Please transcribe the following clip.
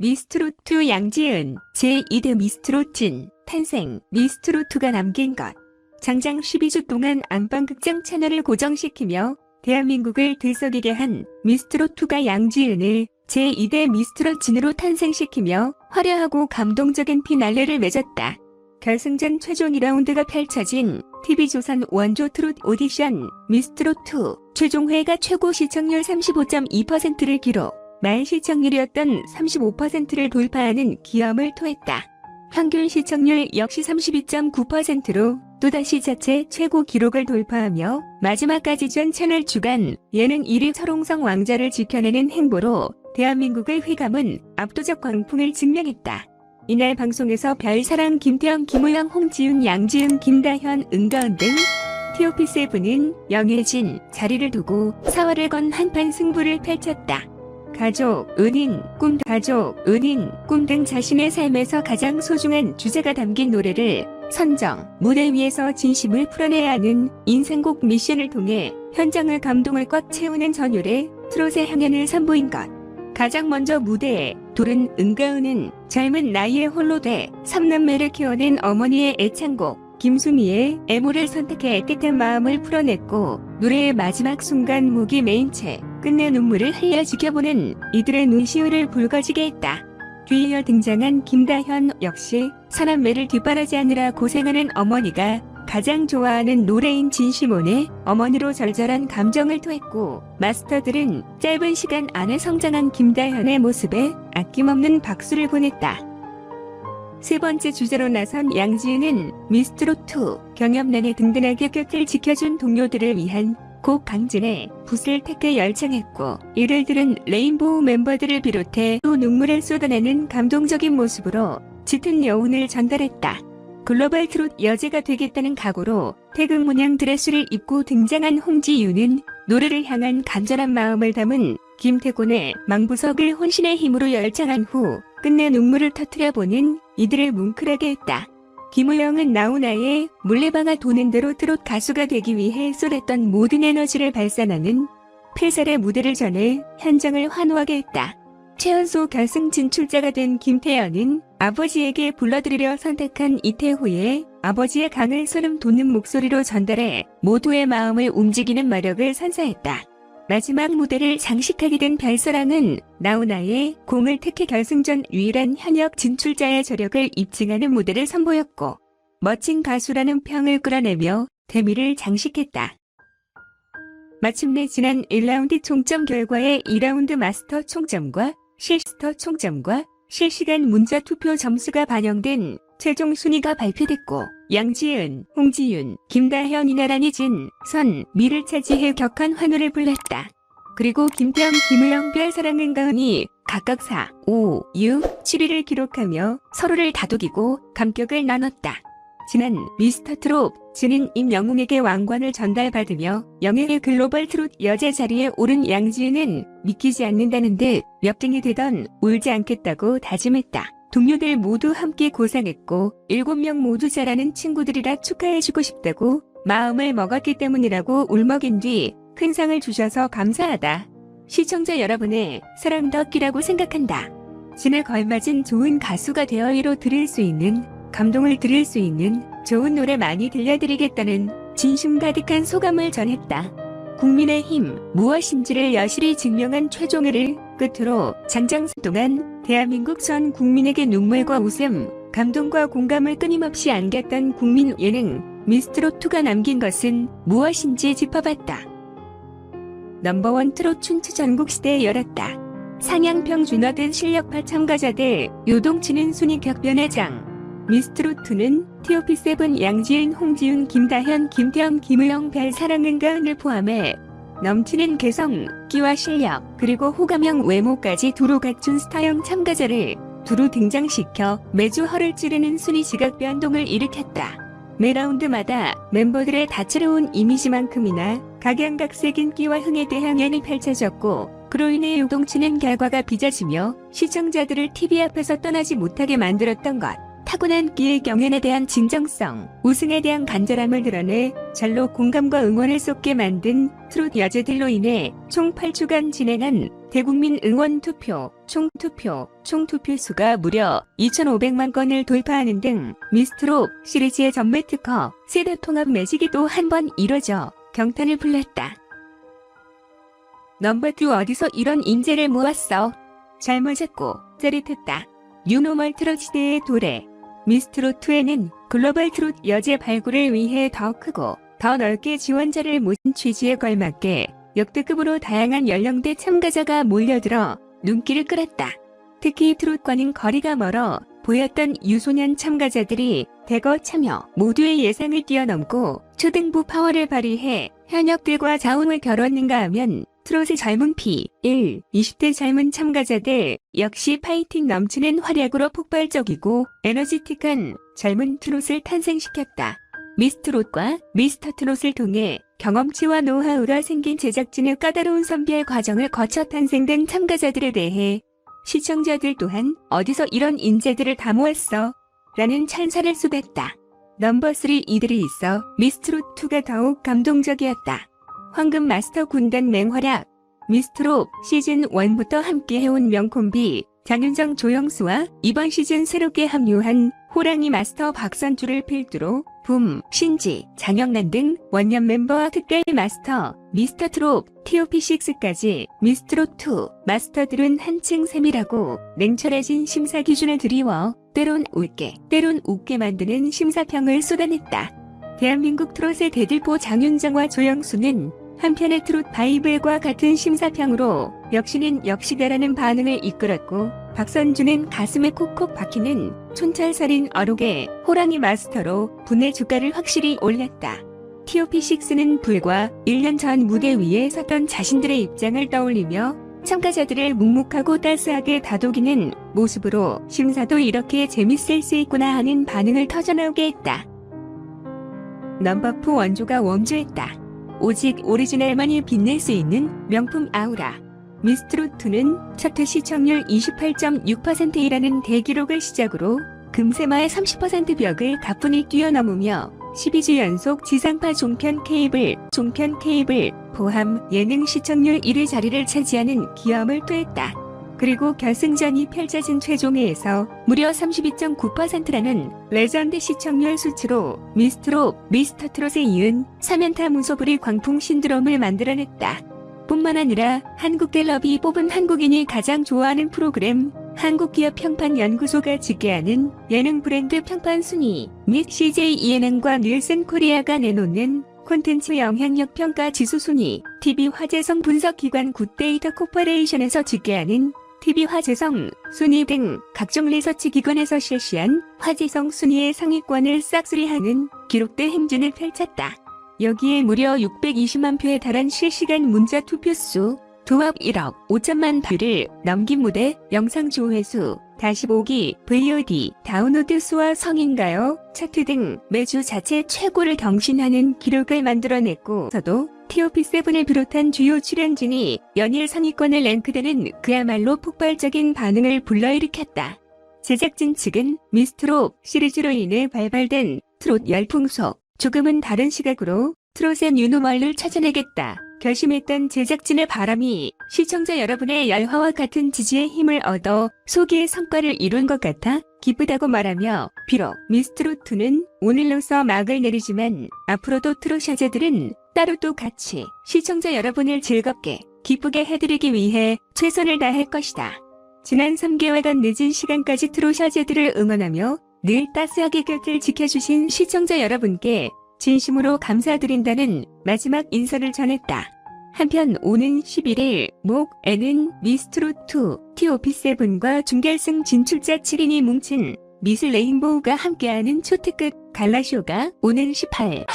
미스트롯2 양지은 제2대 미스트롯진 탄생 미스트롯2가 남긴 것 장장 12주 동안 안방극장 채널을 고정시키며 대한민국을 들썩이게 한 미스트롯2가 양지은을 제2대 미스트롯진으로 탄생시키며 화려하고 감동적인 피날레를 맺었다. 결승전 최종 2라운드가 펼쳐진 TV조선 원조 트롯 오디션 미스트롯2 최종회가 최고 시청률 35.2%를 기록 말 시청률이었던 35%를 돌파하는 기염을 토했다. 평균 시청률 역시 32.9%로 또다시 자체 최고 기록을 돌파하며 마지막까지 전 채널 주간 예능 1위 철옹성 왕자를 지켜내는 행보로 대한민국의 휘감은 압도적 광풍을 증명했다. 이날 방송에서 별사랑 김태형, 김우영, 홍지윤, 양지은, 김다현, 은가은 등 TOP7은 영예진 자리를 두고 사활을 건 한판 승부를 펼쳤다. 가족, 은인, 꿈, 가족, 은인, 꿈 등 자신의 삶에서 가장 소중한 주제가 담긴 노래를 선정, 무대 위에서 진심을 풀어내야 하는 인생곡 미션을 통해 현장을 감동을 꽉 채우는 전율의 트롯의 향연을 선보인 것. 가장 먼저 무대에 돌은 은가은은 젊은 나이에 홀로 돼 삼남매를 키워낸 어머니의 애창곡 김수미의 애모를 선택해 애틋한 마음을 풀어냈고 노래의 마지막 순간 목이 메인 채 끝내 눈물을 흘려 지켜보는 이들의 눈시울을 붉어지게 했다. 뒤이어 등장한 김다현 역시 사남매를 뒷바라지하느라 고생하는 어머니가 가장 좋아하는 노래인 진시몬의 어머니로 절절한 감정을 토했고 마스터들은 짧은 시간 안에 성장한 김다현의 모습에 아낌없는 박수를 보냈다. 세 번째 주자로 나선 양지은은 미스트롯2 경험난에 든든하게 곁을 지켜준 동료들을 위한 곡 강진의 붓을 택해 열창했고 이를 들은 레인보우 멤버들을 비롯해 또 눈물을 쏟아내는 감동적인 모습으로 짙은 여운을 전달했다. 글로벌 트롯 여제가 되겠다는 각오로 태극 문양 드레스를 입고 등장한 홍지유는 노래를 향한 간절한 마음을 담은 김태곤의 망부석을 혼신의 힘으로 열창한 후 끝내 눈물을 터뜨려 보는 이들을 뭉클하게 했다. 김우영은 나훈아의 물레방아 도는 대로 트롯 가수가 되기 위해 쏟았던 모든 에너지를 발산하는 필살의 무대를 전해 현장을 환호하게 했다. 최연소 결승 진출자가 된 김태현은 아버지에게 불러드리려 선택한 이태후에 아버지의 강을 소름 돋는 목소리로 전달해 모두의 마음을 움직이는 마력을 선사했다. 마지막 무대를 장식하게 된 별사랑은 나훈아의 공을 택해 결승전 유일한 현역 진출자의 저력을 입증하는 무대를 선보였고 멋진 가수라는 평을 끌어내며 대미를 장식했다. 마침내 지난 1라운드 총점 결과의 2라운드 마스터 총점과 실스터 총점과 실시간 문자 투표 점수가 반영된 최종 순위가 발표됐고 양지은, 홍지윤, 김다현 이 나란히 진, 선, 미를 차지해 격한 환호를 불렀다. 그리고 김태형, 김우영, 별 사랑은 가은이 각각 4, 5, 6, 7위를 기록하며 서로를 다독이고 감격을 나눴다. 지난 미스터 트롯 진인 임영웅에게 왕관을 전달받으며 영예의 글로벌 트롯 여제 자리에 오른 양지은은 믿기지 않는다는 듯 멱등이 되던 울지 않겠다고 다짐했다. 동료들 모두 함께 고생했고 7명 모두 잘하는 친구들이라 축하해주고 싶다고 마음을 먹었기 때문이라고 울먹인 뒤 큰 상을 주셔서 감사하다. 시청자 여러분의 사랑 덕기라고 생각한다. 진에 걸맞은 좋은 가수가 되어 이로 드릴 수 있는 감동을 드릴 수 있는 좋은 노래 많이 들려드리겠다는 진심 가득한 소감을 전했다. 국민의 힘 무엇인지를 여실히 증명한 최종회를 끝으로 장장 동안 대한민국 전 국민에게 눈물과 웃음, 감동과 공감을 끊임없이 안겼던 국민 예능 미스트롯2가 남긴 것은 무엇인지 짚어봤다. 넘버원 트롯 춘추 전국 시대에 열었다. 상향평 준화된 실력파 참가자들 요동치는 순위 격변의 장. 미스트롯2는 TOP7 양지은, 홍지윤, 김다현, 김태형, 김우영, 별사랑은가은을 포함해 넘치는 개성, 끼와 실력, 그리고 호감형 외모까지 두루 갖춘 스타형 참가자를 두루 등장시켜 매주 허를 찌르는 순위 지각 변동을 일으켰다. 매 라운드마다 멤버들의 다채로운 이미지만큼이나 각양각색인 끼와 흥에 대한 연이 펼쳐졌고 그로 인해 요동치는 결과가 빚어지며 시청자들을 TV 앞에서 떠나지 못하게 만들었던 것. 타고난 끼의 경연에 대한 진정성, 우승에 대한 간절함을 드러내 절로 공감과 응원을 쏟게 만든 트롯 여제들로 인해 총 8주간 진행한 대국민 응원 투표, 총 투표, 총 투표 수가 무려 2,500만 건을 돌파하는 등 미스트롯 시리즈의 전매 특허, 세대 통합 매직이 또 한 번 이뤄져 경탄을 불렀다. 넘버 2 어디서 이런 인재를 모았어? 잘 모셨고 짜릿했다. 뉴노멀 트롯 시대의 도래. 미스트롯2에는 글로벌 트롯 여제 발굴을 위해 더 크고 더 넓게 지원자를 모은 취지에 걸맞게 역대급으로 다양한 연령대 참가자가 몰려들어 눈길을 끌었다. 특히 트롯과는 거리가 멀어 보였던 유소년 참가자들이 대거 참여 모두의 예상을 뛰어넘고 초등부 파워를 발휘해 현역들과 자웅을 겨뤘는가 하면 트롯의 젊은 피 1, 20대 젊은 참가자들 역시 파이팅 넘치는 활약으로 폭발적이고 에너지틱한 젊은 트롯을 탄생시켰다. 미스트롯과 미스터트롯을 통해 경험치와 노하우가 생긴 제작진의 까다로운 선별 과정을 거쳐 탄생된 참가자들에 대해 시청자들 또한 어디서 이런 인재들을 다 모았어? 라는 찬사를 쏟았다. 넘버 3 이들이 있어 미스트롯2가 더욱 감동적이었다. 황금 마스터 군단 맹활약 미스트롯 시즌 1부터 함께 해온 명콤비 장윤정 조영수와 이번 시즌 새롭게 합류한 호랑이 마스터 박선주를 필두로 붐, 신지, 장영란 등 원년 멤버와 특별 마스터 미스터 트롯, TOP6까지 미스트롯2 마스터들은 한층 세밀하고 냉철해진 심사 기준을 드리워 때론 웃게, 때론 웃게 만드는 심사평을 쏟아냈다. 대한민국 트롯의 대들보 장윤정과 조영수는 한편의 트롯 바이블과 같은 심사평으로 역시는 역시다라는 반응을 이끌었고 박선주는 가슴에 콕콕 박히는 촌철살인 어록의 호랑이 마스터로 분의 주가를 확실히 올렸다. TOP6는 불과 1년 전 무대 위에 섰던 자신들의 입장을 떠올리며 참가자들을 묵묵하고 따스하게 다독이는 모습으로 심사도 이렇게 재밌을 수 있구나 하는 반응을 터져나오게 했다. 넘버4 원조가 원조했다. 오직 오리지널만이 빛낼 수 있는 명품 아우라. 미스트롯2는 차트 시청률 28.6%이라는 대기록을 시작으로 금세마의 30% 벽을 가뿐히 뛰어넘으며 12주 연속 지상파 종편 케이블, 종편 케이블, 포함 예능 시청률 1위 자리를 차지하는 기염을 토했다. 그리고 결승전이 펼쳐진 최종회에서 무려 32.9%라는 레전드 시청률 수치로 미스트롯, 미스터트롯에 이은 3연타 무소불위 광풍 신드롬을 만들어냈다. 뿐만 아니라 한국갤럽이 뽑은 한국인이 가장 좋아하는 프로그램 한국기업평판연구소가 집계하는 예능 브랜드 평판 순위 및 CJ ENN과 닐슨 코리아가 내놓는 콘텐츠 영향력 평가 지수 순위, TV 화제성 분석 기관 굿데이터 코퍼레이션에서 집계하는 TV 화제성 순위 등 각종 리서치 기관에서 실시한 화제성 순위의 상위권을 싹쓸이하는 기록대 행진을 펼쳤다. 여기에 무려 620만 표에 달한 실시간 문자 투표 수, 도합 1억 5천만 뷰를 넘긴 무대, 영상 조회수, 다시 보기, VOD, 다운로드 수와 성인가요, 차트 등 매주 자체 최고를 경신하는 기록을 만들어냈고, 서도 TOP7을 비롯한 주요 출연진이 연일 상위권을 랭크되는 그야말로 폭발적인 반응을 불러일으켰다. 제작진 측은 미스트롯 시리즈로 인해 발발된 트롯 열풍 속 조금은 다른 시각으로 트롯의 뉴노멀을 찾아내겠다. 결심했던 제작진의 바람이 시청자 여러분의 열화와 같은 지지의 힘을 얻어 소기의 성과를 이룬 것 같아 기쁘다고 말하며 비록 미스트롯2는 오늘로서 막을 내리지만 앞으로도 트롯 샤제들은 따로 또 같이 시청자 여러분을 즐겁게 기쁘게 해드리기 위해 최선을 다할 것이다. 지난 3개월간 늦은 시간까지 트롯샤제들을 응원하며 늘 따스하게 곁을 지켜주신 시청자 여러분께 진심으로 감사드린다는 마지막 인사를 전했다. 한편 오는 11일 목에는 미스트롯2, TOP7과 준결승 진출자 7인이 뭉친 미스 레인보우가 함께하는 초특급 갈라쇼가 오는 18일